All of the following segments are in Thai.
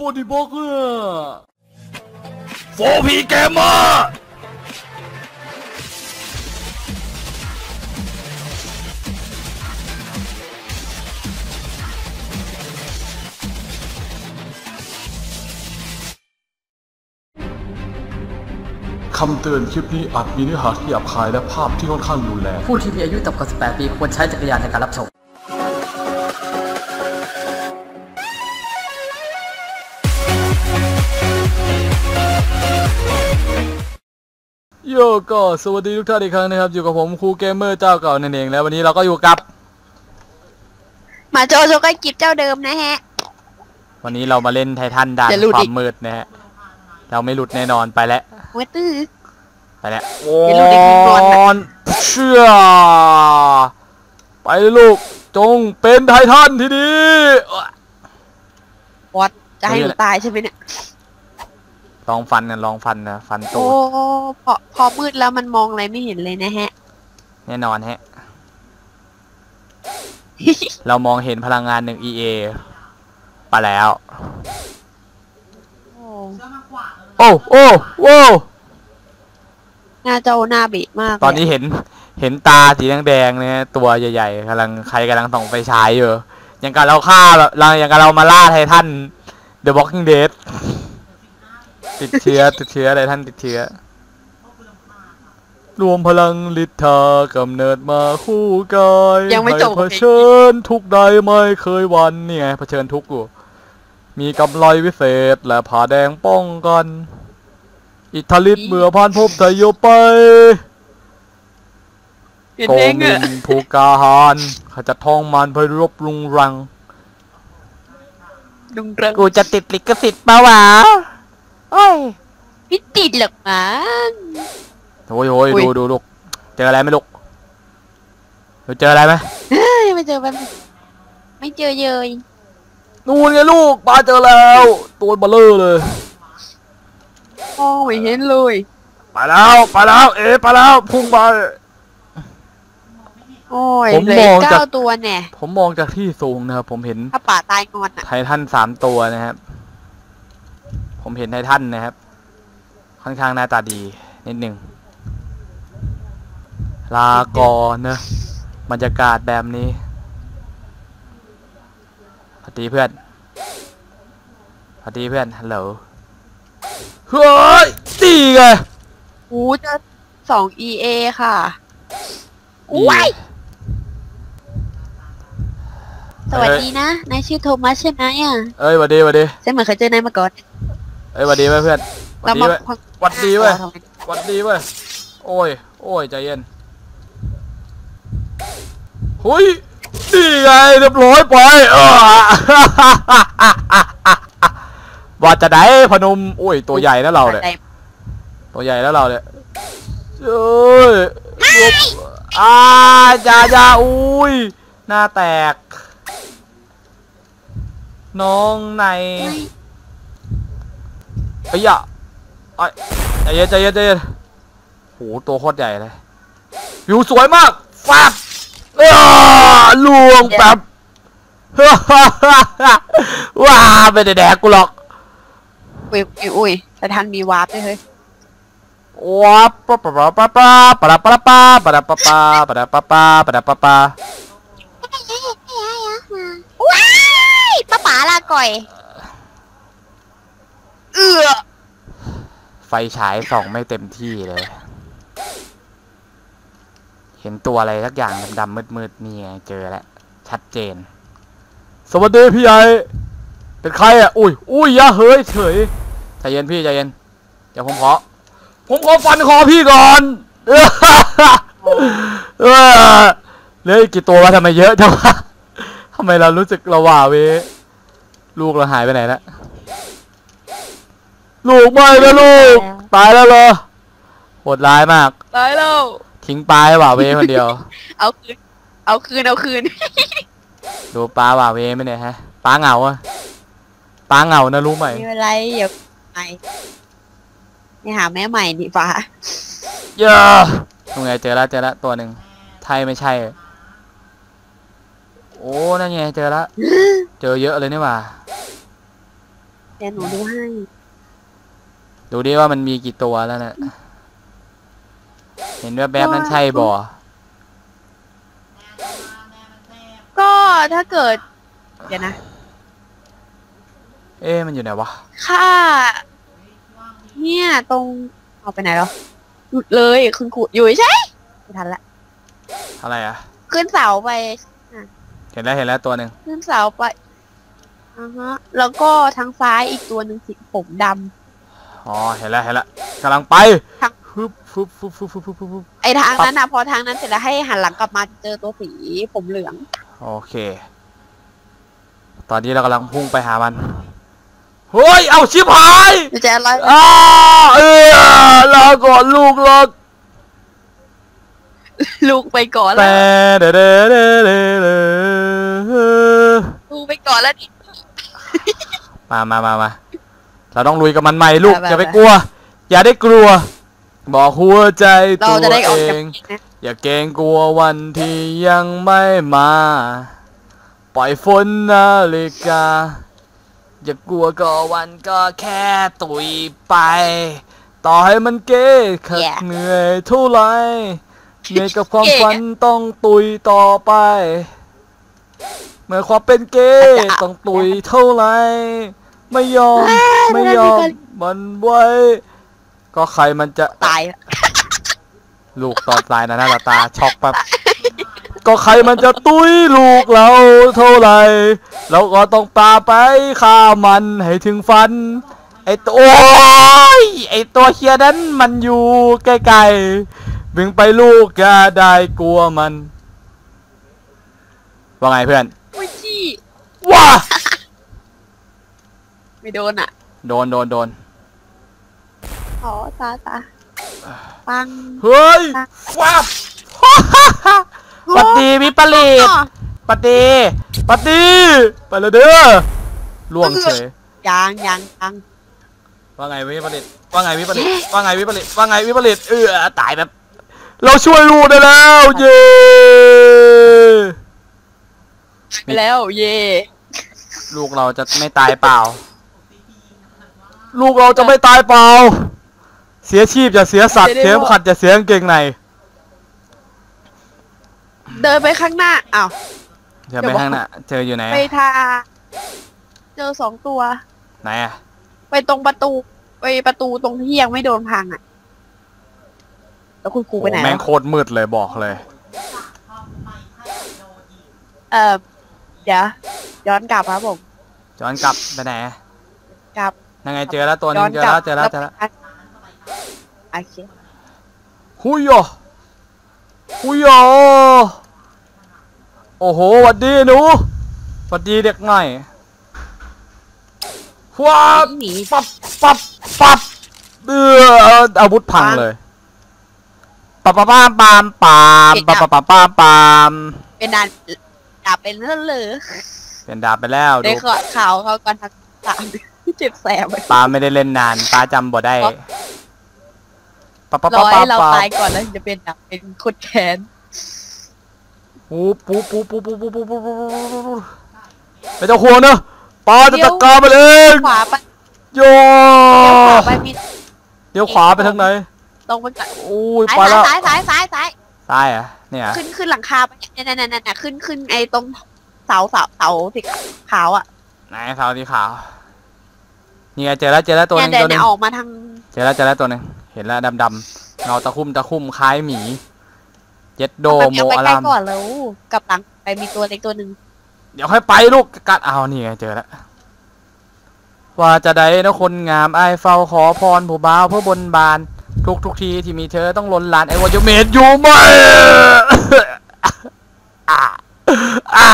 for the burger โฟพีเกมเมอร์คำเตือนคลิปนี้อาจมีเนื้อหาที่หยาบคายและภาพที่ค่อนข้างรุนแรง ผู้ที่มีอายุต่ำกว่า 18 ปีควรใช้จักรยานในการรับชม โยก็สวัสดีทุกท่านอีกครั้งนะครับ อยู่กับผมครูเกมเมอร์เจ้าเก่านั่นเองแล้ววันนี้เราก็อยู่กับมาโจโจก็กิบเจ้าเดิมนะฮะ วันนี้เรามาเล่นไททันด่านอย่าหลุดควาอีมกมืดนะฮะเราไม่หลุดแน่นอนไปแล้วเวตื้อ ไปแล้วอย่าหลุดอีกหนึ่งคนน่ะนเชื่อไปเลยลูกจงเป็นไททันที่ดี วอดจะให้หนูนี่แหละตายใช่ไหมเนี่ย ลองฟันกันลองฟันนะฟันตูโอ้ดพอพอมืดแล้วมันมองอะไรไม่เห็นเลยนะฮะ แน่นอนฮะ เรามองเห็นพลังงานหนึ่ง EA ไปแล้ว โอ้โอ้โอ้โอ้หน้าเจ้าหน้าเบะมากเลยตอนนี้เห็นเห็นตาสีแดงๆเนี่ยตัวใหญ่ๆกำลังใครกำลังส่องไฟฉายอยู่อย่างกับเราฆ่าแบบเราอย่างกับเรามาล่าไททัน The Walking Dead ติดเชื้อติดเชื้อไททันติดเชื้อ รวมพลังลิทธากำเนิดมาคู่กายยังไม่จบ ให้เผชิญทุกข์ใดไม่เคยหวันนี่ไงเผชิญทุกข์อยู่ มีกำไรวิเศษและผาแดงป้องกัน อิทธิฤทธิ์เมื่อผ่านพบไทยโยไป เห็นโกเองมิอะนภูกาหารขจัดทองมันเพื่อรบรุงรัง ดุงเริงกูจะติดลิขสิทธิ์ปะวะ โอ้ยไม่ติดหรอกมันโอ้ยโอ้ยอุ๊ย ดูดูลูกเจออะไรไหมลูกเราเจออะไรไหมเฮ้ยไม่เจอแป๊บนึงไม่เจอเยยนู่นไงลูกปลาเจอแล้ว ตัวเบลเลอร์เลยมองไม่เห็นเลยไปแล้วไปแล้วเอ๊ะไปแล้วพุ่งไป โอ้ยผมเหลือมอีองกจาก เก้าตัวแน่ผมมองจากที่สูงนะครับผมเห็น ถ้าป่าตายงอนอะไททันสามตัวนะครับ ผมเห็นไททันนะครับ ค่อนข้างหน้าตาดีนิดหนึ่งลาก่อนนะบรรยากาศแบบนี้สวัสดีเพื่อนสวัสดีเพื่อนฮัลโหลเฮ้ยตีไงโอ้เจอสอง EA ค่ะอีว้ายสวัสดีนะ นายชื่อโทมัสใช่ไหมอะ เอ้ยหวัดดีหวัดดีฉันเหมือนเคยเจอนายมาก่อน เอ้ยหวัดดีไว้ยเพื่อนหวัเราดดีมาไว้ยพักหวัดดีเว้ยทำไมหวัดดีเว้ยโอ้ย โอ้ยใจเย็นหุยนี่ไงเรียบร้อยไปเออว่าจะได้พนมโอ้ยตัวใหญ่นะเราเนี่ยตัวใหญ่แล้วเราเนี่ยเอ้ยหลบอ่าอย่าอย่าอุ้ยหน้าแตก น้องใน ไอ้ยะไอ้ใจเย็นใจเย็นใจเย็นโหตัวโคตรใหญ่เลยวิวสวยมากฟาดอ้าลวงแบบว้าไม่ได้แดกกูหรอกอุ้ยอุ้ยอุ้ยแต่ทันมีวาร์ปด้วยเฮ้ยว้าปะปะปะปะปะปะปะปะปะปะปะปะปะปะปะปะปะปะปะว้ายป้าป๋าลาก่อย เอือไฟฉายส่องไม่เต็มที่เลย เห็นตัวอะไรสักอย่างดำๆมืดๆนี่ไงเจอแล้ว ชัดเจน สวัสดีพี่ใหญ่ เป็นใครอะ อุ้ย อุ้ยอย่าเฮ้ยเฉย ใจเย็นพี่ใจเย็น เดี๋ยวผมขอ ผมขอฟันคอพี่ก่อนเออเออเหลืออีกกี่ตัววะทำไมเยอะจังวะทำไมเรารู้สึกเราหว่าเวลูกเราหายไปไหนแล้ว ลูกไม่นะลูก ตายแล้วเหรอโหดร้ายมาก ตายแล้ว ทิ้งปลาให้หว่าเวคนเดียว เอาคืน เอาคืน เอาคืน ดูปลาหว่าเวไหมเนี่ยฮะปลาเหงาอะปลาเหงานะรู้ไหมไม่เป็นไรเดี๋ยวไปนี่หาแม่ใหม่ดีฟ้าเยอะตรงไงเจอแล้วเจอแล้วตัวหนึ่งไทยไม่ใช่ โอ้นั่นไงเจอแล้วเจอเยอะเลยนี่หว่าเดี๋ยวหนูดูให้ ดูดิว่ามันมีกี่ตัวแล้วนะเห็นว่าแบบนั้นใช่บ่ก็ถ้าเกิด เดี๋ยวนะ เอ๊ะมันอยู่ไหนวะ ค่า เนี่ยตรงเอาไปไหนแล้วหยุดเลยคุณครูอยู่ใช่ไม่ทันละอะไรอะ ขึ้นเสาไปเห็นแล้วเห็นแล้วตัวหนึ่งขึ้นเสาไปอ่าฮะ แล้วก็ทางซ้ายอีกตัวหนึ่งสีผมดำ อ๋อเห็นแล้วเห็นแล้วกำลังไปฮึบฮึบฮึบฮึบฮึบฮึบฮึบไอทางนั้นนะพอทางนั้นเสร็จแล้วให้หันหลังกลับมาเจอตัวผีผมเหลือง โอเค ตอนนี้เรากำลังพุ่งไปหามันเฮ้ยเอาชิบหายจะอะไรอ้าเออลาก่อนลูกลกลูกไปก่อนแล้วลูกไปก่อนแล้วมามามามา เราต้องลุยกับมันใหม่ลูก ไปไปอย่าไปไปกลัว อย่าได้กลัว บอกหัวใจเราตัวจะได้ออกเอจากงนี้นะอย่าเกรงกลัววันที่ยังไม่มา ปล่อยฝนนาฬิกา อย่ากลัวก็วันก็แค่ตุยไป ต่อให้มันเก้ขัด Yeah เหนื่อยเท่าไรเหนื่อยกับความฝันต้องตุยต่อไป เมื่อความเป็นเก้อาจจะต้องตุยเท่าไร ไม่ยอม ไม่ยอม มันไว้ ก็ใครมันจะ ตาย ลูกตอนตายนะหน้าตาช็อกแบบก็ใครมันจะตุ้ยลูกเราเท่าไหร่เราก็ต้องตามไปฆ่ามันให้ถึงฟัน ไอตัวโอ้ยไอตัวเฮียนั้นมันอยู่ใกล้ๆวิ่งไปลูกอย่าได้กลัวมัน ว่าไงเพื่อนอุ้ยจี้ว้า ไม่โดนอะ โดนโดนโดนอ๋อตาตาปัง เฮ้ยฟ้าบสวัสดีวิปริตปฏิปฏิไปเลยเด้อล่วงเฉยยางยางยางว่าไงวิปริตว่าไงวิปริตว่าไงวิปริตว่าไงวิปริตเออตายแบบ เราช่วยลูกได้แล้วเย้ไปแล้วเย่ลูกเราจะไม่ตายเปล่า ลูกเราจะไม่ตายเปล่า เสียชีพจะเสียสัตว์เสียขัดจะเสียกางเกงในเดินไปข้างหน้าอ้าวเดี๋ยวไปข้างหน้าเจออยู่ไหนไปอะทาเจอสองตัวไหนอะไปตรงประตู ไปประตูตรงที่ยังไม่โดนพังอะ แล้วคุณครูไปไหนโอ้แม่งวะโคตรมืดเลยบอกเลย เออเดี๋ยวย้อนกลับครับผมย้อนกลับไปไหนกลับ ยังไงเจอแล้วตัวหนึย้องนเจอกลัแล้วเจอแล้วเจอแล้วโอเคหุยโยหุยโยโอ้โหหวัดดีหนูหวัดดีเด็กใหม่ว้าบหนีปับปับปับเอออาวุธพังเลยปับปับปามปามปามปับปับปามปามปามเป็นดานดาบเป็นเรื่องเลยเป็นดาบไปแล้วได้ดู ขอข่าวเขาก่อนทักสามเจ็บแสบเลยปาไม่ได้เล่นนานปาจำบ่ได้เพราะปับปับรปับอปัให้บเราปับตายก่อนแล้วถึงจะเป็นดาบเป็นโคตรแค้นปูปูปูปูปูปูปูปูปูปูไม่ต้องห่วงนะปาจะจัดการมันเองขวาไปโยเลี้ยวขวาไปมีเดี๋ยวขวาไปทางไหนตรงไปก่อนโอ้ยซ้ายไปแล้วซ้ายซ้ายซ้ายซ้ายซ้ายเหรอะเนี่ยขึ้นขึ้นหลังคาไปเนี่ยเนี่ยเนี่ยเนี่ยขึ้นขึ้นไอ้ตรงเสาเสาเสาสีขาวอะไหนเท้าที่ขาว นี่ไงเจอแล้วเจอแล้วตัวหเนี่ยนึงเดี๋ยตัววหนึงเนี่ยออกมาทางเจอแล้วเจอแล้วตัวหนึงเห็นแล้วดำดำๆเงาตะคุ่มตะคุ่มคล้ายหมีเจ็ดโดเอาโมไปอาใกล้รามๆก่อนแล้วกลับหลังไปมีตัวเล็กตัวหนึ่งเดี๋ยวค่อยไปลูกกัดเอานี่ไงเจอแล้วว่าจะได้นะคนงามไอายเฝ้าขอพรผู้บ่าวเพื่อบนบาน ทุกทุกทีที่มีเธอต้องล้นลานไอวายเมดอยู่ไหม อ่าอ่า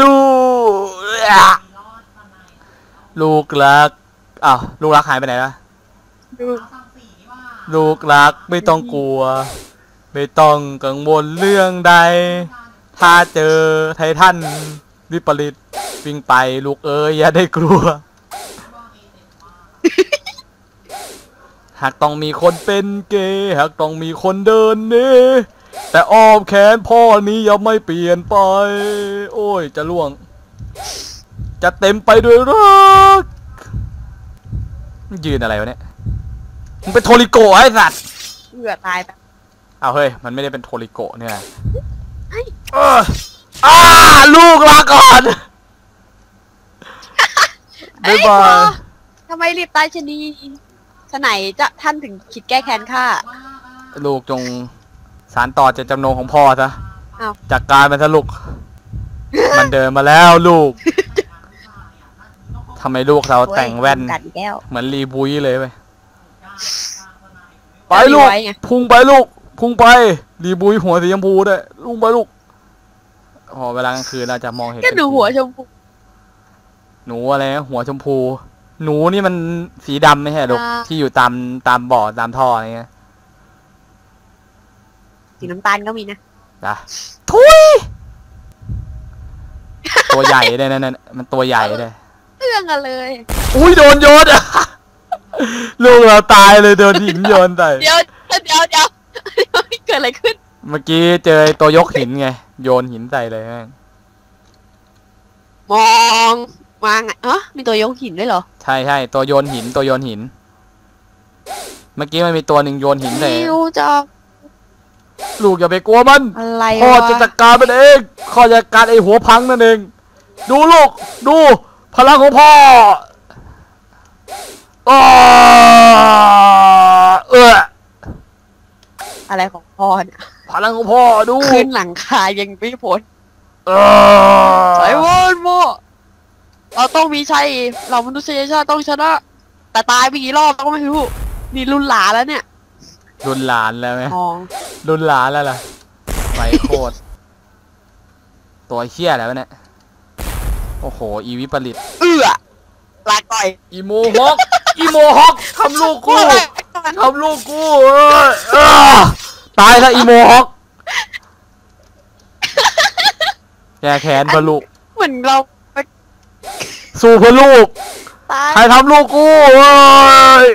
ลูกอะ ลูกรักอ้าวลูกรักหายไปไหนละดูลูกรักไม่ต้องกลัว ไม่ต้องกังวลเรื่องใด ถ้าเจอไททันวิปริตวิ่งไปลูกเอ้ยอย่าได้กลัว หากต้องมีคนเป็นเกย์หากต้องมีคนเดินเน่แต่อ้อมแขนพ่อนี้ยังไม่เปลี่ยนไป โอ้ยจะล่วง จะเต็มไปด้วยรักยืนอะไรวะเนี่ยมึงเป็นโทริโกะไอ้สัตว์เบื่อตายไปเอาเฮ้ยมันไม่ได้เป็นโทริโกะเนี่ยเอ้ยเอออ้าลูกลาก่อนบ๊ายบายทำไมรีบตายชะนีฉะไหนจะท่านถึงคิดแก้แค้นข้าลูกจงสารต่อเจตจำนงของพ่อซะอ้าวจากการมันทะลุกมันเดินมาแล้วลูก ทำไมลูกเราแต่งแว่น กัดอีกแล้ว เหมือนรีบุยเลยไปไปจะมีลูกไว้ไง พุ่งไปลูก พุ่งไป รีบุยหัวสีชมพูได้วยลุงไปลูกพอเวลากลางคืนเราจะมองเห็นก็เป็นหนูสีหัวชมพูหนูอะไรนะหัวชมพู หนูนี่มันสีดำไม่ใช่เหรอลูกที่อยู่ตามตามบ่อตามท่ออะไรเงี้ยสีน้ำตาลก็มีนะ นะทุยตัวใหญ่เลยนั่นนั่นมันตัวใหญ่เลยเรื่องกันเลย อุ้ยโดนโยนอะลูกเราตายเลยโดนหินโยนใส่เดี๋ยวเดี๋ยวเดี๋ยวเดี๋ยวเกิดอะไรขึ้น เมื่อกี้เจอตัวยกหินไง โยนหินใส่เลยแม่งมองมาไงอ๋อมีตัวยกหินด้วยเหรอ ใช่ใช่ตัวโยนหินตัวโยนหิน เมื่อกี้มันมีตัวหนึ่งโยนหินใส่ ไม่รู้จะลูกอย่าไปกลัวมันอะไรพ่อวะจะจัดการมันเองข้อจัดการไอ้หัวพังนั่นเอง ดูลูก ดู พลังของพ่ออ้าเอออะไรของพ่อเนี่ยพลังของพ่อดูขึ้นหลังคายังไม่พ้นเออไอ้วอนโมเราต้องมีชัยเรามนุษยชาติต้องชนะ แต่ตายไปกี่รอบเราก็ไม่รู้นี่รุ่นหลานแล้วเนี่ย รุนหลานแล้วไหมมองรุนหลานแล้วล่ะไปโคตรตัวเชี่ยแล้วะเนี่ย โอ้โห อีวิปริตเอื้อลาก่อยอีโมฮอกอีโมฮอกทำลูกกูทำลูกกูเอ้ยเอ้อตายซะอีโมฮอกแกแขนเพื่อลูกเหมือนเราไปสู้เพื่อลูกตายใครทำลูกกูเอ้ย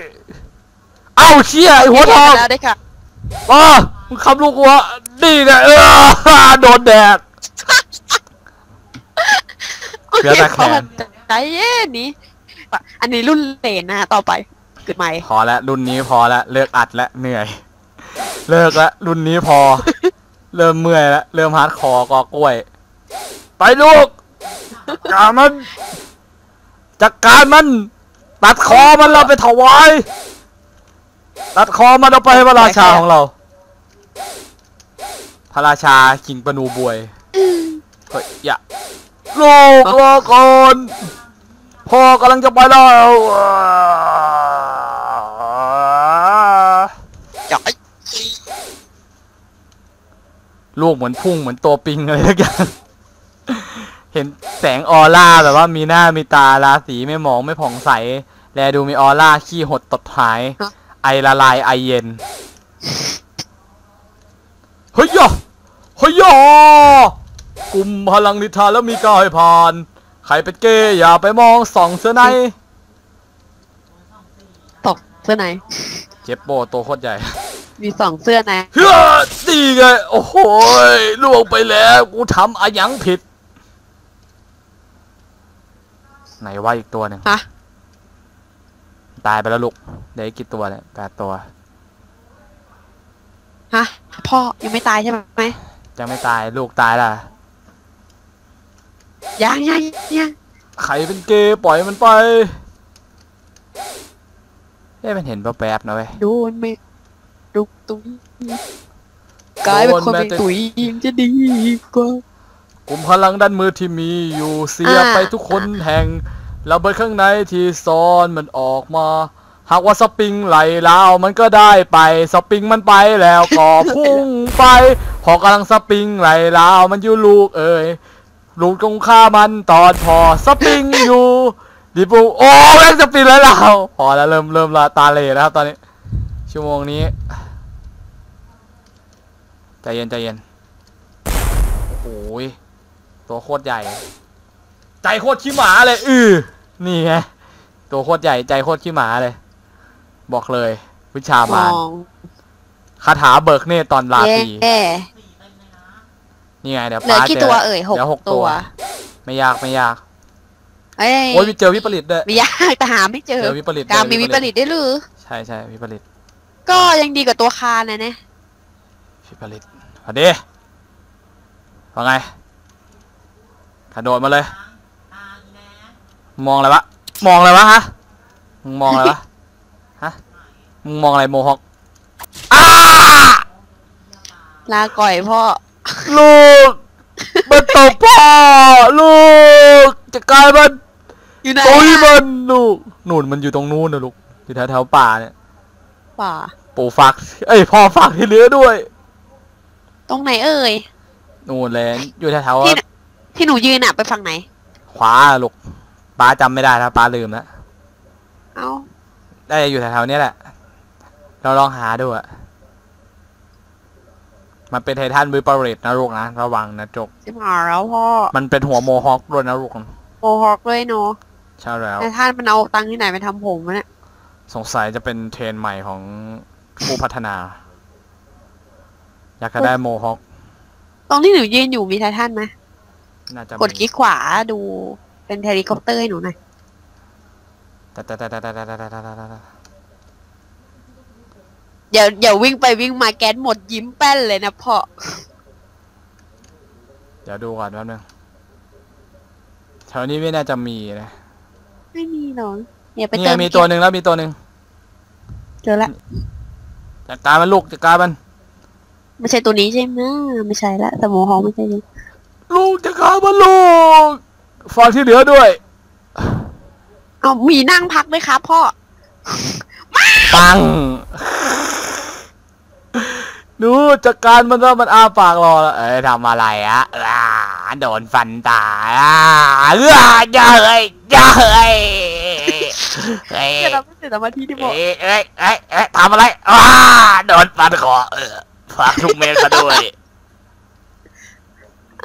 เอ้าเชี่ยไอหัวทองแล้วได้ค่ะอะมึงขับลูกกูอะนี่ไงเออโดนแดด เหลือต่แขนใจเย็นนี้อันนี้รุ่นเลนนะต่อไปเกิดใหม่ พอแล้วรุ่นนี้พอแล้วเลิกอัดแล้วเหนื่อย เลิกแล้วรุ่นนี้พอ เริ่มเมื่อยแล้วเริ่มฮาร์ดคอร์กอกล้วย ไปลูกจัดการมันจัดการมัน ตัดคอมันเราไปถวายตัดคอมันเอาไปให้พระราชาของเรา พระราชาคิงปนูบวยเฮ้ยอย่า ลูกรอก่อนพ่อกำลังจะไปแล้วจ่อยลูกเหมือนพุ่งเหมือนตัวปิงอะไรทุกอย่างเห็นแสงออร่าแบบว่ามีหน้ามีตาราสีไม่หมองไม่ผ่องใส แลดูมีออร่าขี้หดตดหาย ไอละลายไอเย็นเฮ้ยยะเฮ้ยยะ กลุ่มพลังนิทานแล้วมีกายผ่าน ใครเป็นเกย์อย่าไปมองส่องเสื้อใน ตกเสื้อไหน เจ็บโบตัวโคตรใหญ่ มีสองเสื้อไหนเฮ้ยดีไง โอ้โหยล่วงไปแล้ว กูทำอะหยังผิด ไหนว่าอีกตัวหนึ่งฮะตายไปแล้วลูกเดี๋ยวอีกกี่ตัวเนี่ยแปดตัว ฮะพ่อยังไม่ตายใช่ไหมยังไม่ตายลูกตายล่ะ ยังยังยังใครเป็นเกย์ปล่อยมันไปเอ้ยมันเห็นแป๊บๆนะเว้ย โดนไม่ดุกตุ้ยกลายเป็นคนเป็นตุ๋ยยิงจะดีกว่ากลุ่มพลังด้านมือที่มีอยู่เสียอ่าไปทุกคนแห่งระเบิดข้างในที่ซ่อนมันออกมา หากว่าสปริงไหลลาวมันก็ได้ไปสปริงมันไปแล้วก็พุ่งไปพอกำลังสปริงไหลลาวมันอยู่ลูกเอ่ย ลูกตรงข้ามันตอนพอสปริงอยู่ดิปูโอ้แม่งสปริงไหลลาวพอแล้วเริ่มเริ่มละตาเหล่แล้วครับตอนนี้ ชั่วโมงนี้ใจเย็นใจเย็นโอ้ยตัวโคตรใหญ่ ใจโคตรขี้หมาเลยอือนี่ไงตัวโคตรใหญ่ใจโคตรขี้หมาเลย บอกเลย วิชามมารองคาถาเบิกเนตรตอนราตรีแย่ นี่ไงเดี๋ยวเหลือป้ากี่เจตัวอเอ่ยหกเดี๋ยวหกตัตัววไม่ยากไม่ยากเอ้ยโอ้ยมีเจอวิปริตด้วยไม่ยากแต่หาไม่เจอเจอวิปริตการด้วยมีวิปริตได้หรือใช่ใช่วิปริตก็ยังดีกว่าตัวคานนะเนี่ยวิปริตพอดีว่าไงกระโดดมาเลย มองอะไรวะมองอะไรวะฮะมึงมองอะไรวะฮะมึงมองอะไรโมฮอคอ้าลาก่อยพ่อ ลูก มันตบพ่อ ลูกจะกลายมันอยู่ไหนตุยอะมันลูกนู่นมันอยู่ตรงนู้นนะลูกอยู่แถวแถวๆป่าเนี่ย ป่า ปู่ฝากเอ้ยพ่อฝากที่เหลือด้วย ตรงไหนเอ่ย นู่นเลยอยู่แถวแถวๆที่ที่หนูยืนอะไปฝั่งไหนขวาอะลูกป้าจำไม่ได้แล้วป้าลืมแล้วเอ้า ได้อยู่แถวๆเนี้ยแหละ เราลองหาดูอะ มันเป็นไททันวิปริตนะลูกนะระวังนะจกสิบหาแล้วพ่อ มันเป็นหัวโมฮอคด้วยนะลูกโมฮอคด้วยเนาะใช่แล้วแต่ท่านมันเอาตังค์ที่ไหนไปทำผมวะเนี่ยสงสัยจะเป็นเทรนด์ใหม่ของผู้พัฒนา อยากจะได้โมฮอคตรงที่หนูยืนอยู่มีไททันไหมน่าจะมีกดคลิกขวาดูเป็นเฮลิคอปเตอร์ให้หนูหน่อย อย่าอย่าวิ่งไปวิ่งมาแก๊สหมดยิ้มแป้นเลยนะพ่อ เดี๋ยวดูก่อนแป๊บนึงแถวนี้ไม่น่าจะมีนะไม่มีหนอนเนี่ยไปเจอมีตัวหนึ่งแล้วมีตัวหนึ่งเจอละจัดการมันลูกจัดการมัน ไม่ใช่ตัวนี้ใช่ไหมไม่ใช่ละแต่หมูหอมไม่ใช่รูกจัดการมันลูกฝากที่เหลือด้วย เอามีนั่งพักไหมครับพ่อ ปัง หนูจัดการมันแล้วมันอ้าปากรอแล้วเอ้ยทำอะไรอะอ่าโดนฟันตายอ่าเอ้ยอย่าเอ้ยอย่าเอ้ยเอ้ยเดี๋ยวเราไม่เสียสมาธิที่บอกเอ้ยเอ้ยเอ้ยเอ้ยทำอะไรอ่าโดนฟันคอเออฝากทุกเมตรเขาด้วย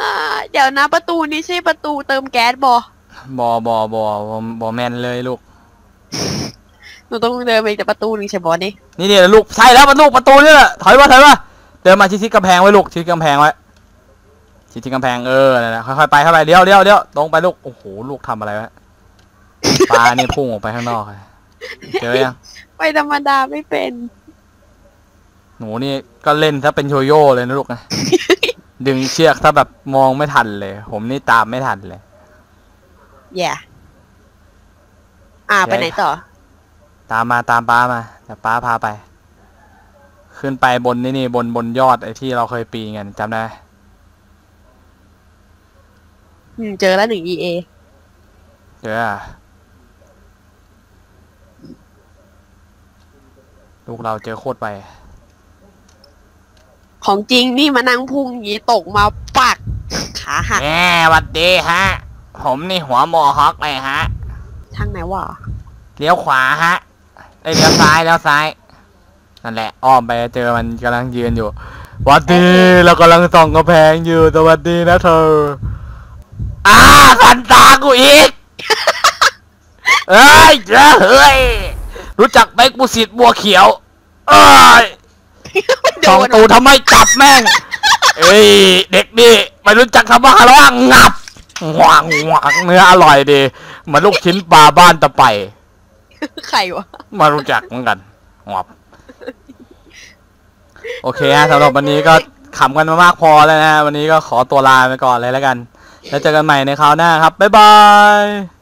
อ่าเดี๋ยวนะประตูนี้ใช่ประตูเติมแก๊สบอบอบอบอบอบอแมนเลยลูก หนูต้องเดินไปอีกแต่ประตูนึงใช่บอนี่นี่นี่ลูกใช่แล้วมันลูกประตูนี่แหละถอยมาถอยมาเดินมาชิดๆกำแพงไว้ลูกชิดกำแพงไว้ชิดๆกำแพงเออนั่นแหละค่อยๆไปเข้าไปเลี้ยวเลี้ยวเลี้ยวตรงไปลูกโอ้โหลูกทำอะไรวะปลานี่พุ่งออกไปข้างนอกเลยเจอยังไปธรรมดาไม่เป็นหนูนี่ก็เล่นถ้าเป็นโยโย่เลยนะลูกนะดึงเชือกถ้าแบบมองไม่ทันเลย ผมนี่ตามไม่ทันเลยแย่อ่าไปไหนต่อ ตามมาตามป้ามาเดี๋ยวป้าพาไป ขึ้นไปบนนี่นี่บนบนยอดไอ้ที่เราเคยปีนกันจำได้ไหมอืมเจอแล้วหนึ่ง EA เจออะลูกเราเจอโคตรไป ของจริงนี่มานั่งพุ่งอย่างนี้ตกมาปัก ขาหักแง่หวัดดีฮะ ผมนี่หัวโมฮอคเลยฮะ ทางไหนวะ เลี้ยวขวาฮะ ไอยเลี้ยวซ้ายเลี้ยวซ้ายนั่นแหละอ้อมไปเจอมันกำลังยืนอยู่หวัดดีเรากำลังส่องกระแพงอยู่สวัสดีนะเธออ้าสันตากูอีกเอ้ยเจ้าเฮ้ยรู้จักเบกบุสิตบัวเขียวเอ้ยสองตูทำไมจับแม่งเอ้ยเด็กนี่ไม่รู้จักทำอาหารแล้วงับหวางหวางเนื้ออร่อยดีเหมือนลูกชิ้นปลาบ้านตะไป ใครวะมารู้จักเหมือนกันงับโอเคฮะสำหรับวันนี้ก็ขำกันมามากพอแล้วนะฮะวันนี้ก็ขอตัวลาไปก่อนเลยแล้วกัน แล้วเจอกันใหม่ในคราวหน้าครับ บ๊ายบาย